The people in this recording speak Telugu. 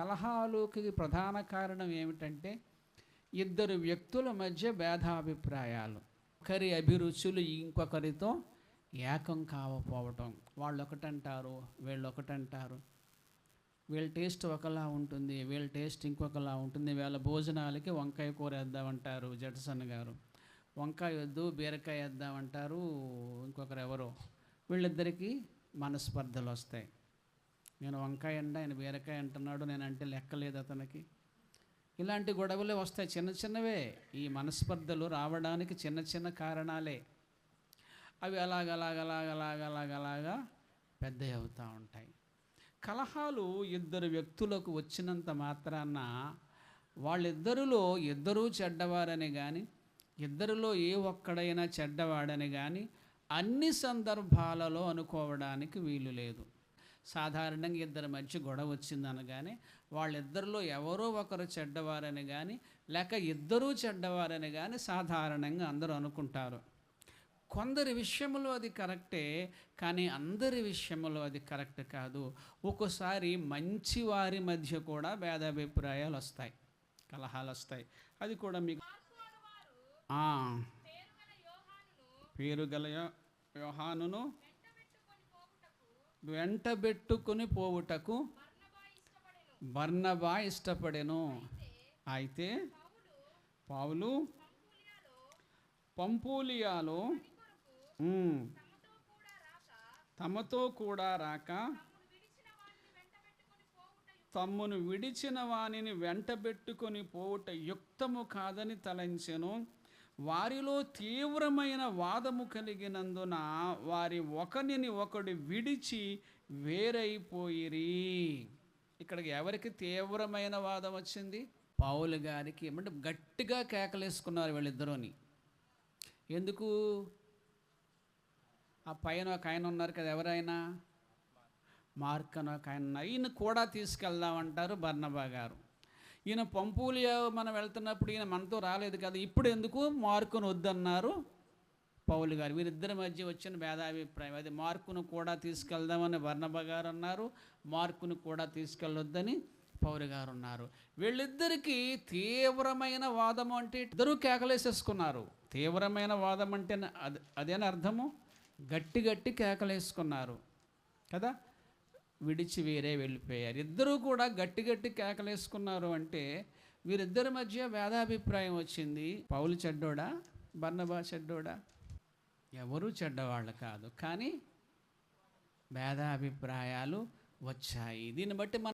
కలహాలుకి ప్రధాన కారణం ఏమిటంటే ఇద్దరు వ్యక్తుల మధ్య భేదాభిప్రాయాలు. ఒకరి అభిరుచులు ఇంకొకరితో ఏకం కావపోవటం. వాళ్ళు ఒకటంటారు వీళ్ళు ఒకటంటారు వీళ్ళ టేస్ట్ ఒకలా ఉంటుంది వీళ్ళ టేస్ట్ ఇంకొకలా ఉంటుంది. వీళ్ళ భోజనాలకి వంకాయ కూర వేద్దామంటారు జడ్సన్ గారు. వంకాయ వద్దు బీరకాయ వేద్దామంటారు ఇంకొకరు ఎవరో వీళ్ళిద్దరికీ మనస్పర్ధలు వస్తాయి నేను వంకాయ అంట ఆయన బీరకాయ అంటున్నాడు నేను అంటే లెక్కలేదు అతనికి. ఇలాంటి గొడవలే వస్తాయి చిన్న చిన్నవే. ఈ మనస్పర్ధలు రావడానికి చిన్న చిన్న కారణాలే. అవి అలాగలాగలాగలాగలాగలాగా పెద్ద అవుతూ ఉంటాయి. కలహాలు ఇద్దరు వ్యక్తులకు వచ్చినంత మాత్రాన వాళ్ళిద్దరిలో ఇద్దరూ చెడ్డవారని కానీ ఇద్దరిలో ఏ ఒక్కడైనా చెడ్డవాడని కానీ అన్ని సందర్భాలలో అనుకోవడానికి వీలు లేదు. సాధారణంగా ఇద్దరి మధ్య గొడవ వచ్చిందనగానే వాళ్ళిద్దరిలో ఎవరో ఒకరు చెడ్డవారని కానీ లేక ఇద్దరూ చెడ్డవారని కానీ సాధారణంగా అందరూ అనుకుంటారు. కొందరి విషయంలో అది కరెక్టే కానీ అందరి విషయంలో అది కరెక్ట్ కాదు. ఒక్కోసారి మంచి వారి మధ్య కూడా భేదాభిప్రాయాలు వస్తాయి కలహాలు వస్తాయి. అది కూడా మీకు పేరు గల యోహానును వెంటబెట్టుకుని పోవుటకు బర్ణబా ఇష్టపడెను. అయితే పావులు పంపూలియాలో తమతో కూడా రాక తమ్మును విడిచిన వానిని వెంటబెట్టుకొని పోవుట యుక్తము కాదని తలంచెను. వారిలో తీవ్రమైన వాదము కలిగినందున వారి ఒకరిని ఒకడు విడిచి వేరైపోయిరి. ఇక్కడికి ఎవరికి తీవ్రమైన వాదం వచ్చింది? పావులు గారికి. ఏమంటే గట్టిగా కేకలేసుకున్నారు వీళ్ళిద్దరూని. ఎందుకు? ఆ పైన ఒక ఆయన ఉన్నారు కదా ఎవరైనా? మార్క్ అని ఒక ఆయన ఉన్నారు. ఈయన కూడా తీసుకెళ్దామంటారు బర్నబా గారు. ఈయన పంపులియా మనం వెళ్తున్నప్పుడు ఈయన మనతో రాలేదు కదా ఇప్పుడు ఎందుకు మార్కును వద్దన్నారు పౌలు గారు. వీరిద్దరి మధ్య వచ్చిన భేదాభిప్రాయం అది. మార్కును కూడా తీసుకెళ్దామని వర్ణభ గారు అన్నారు మార్కును కూడా తీసుకెళ్ళొద్దని పౌరు గారు ఉన్నారు వీళ్ళిద్దరికీ తీవ్రమైన వాదము అంటే ఇద్దరూ కేకలేసేసుకున్నారు. తీవ్రమైన వాదం అంటే అది అదేనా అర్థము? గట్టి గట్టి కేకలేసుకున్నారు. కదా? విడిచి వేరే వెళ్ళిపోయారు. ఇద్దరూ కూడా గట్టి గట్టి కేకలేసుకున్నారు అంటే వీరిద్దరి మధ్య వేదాభిప్రాయం వచ్చింది. పౌలు చెడ్డోడా? బర్ణబా చెడ్డోడా? ఎవరూ చెడ్డవాళ్ళు కాదు. కానీ భేదాభిప్రాయాలు వచ్చాయి. దీన్ని బట్టి మన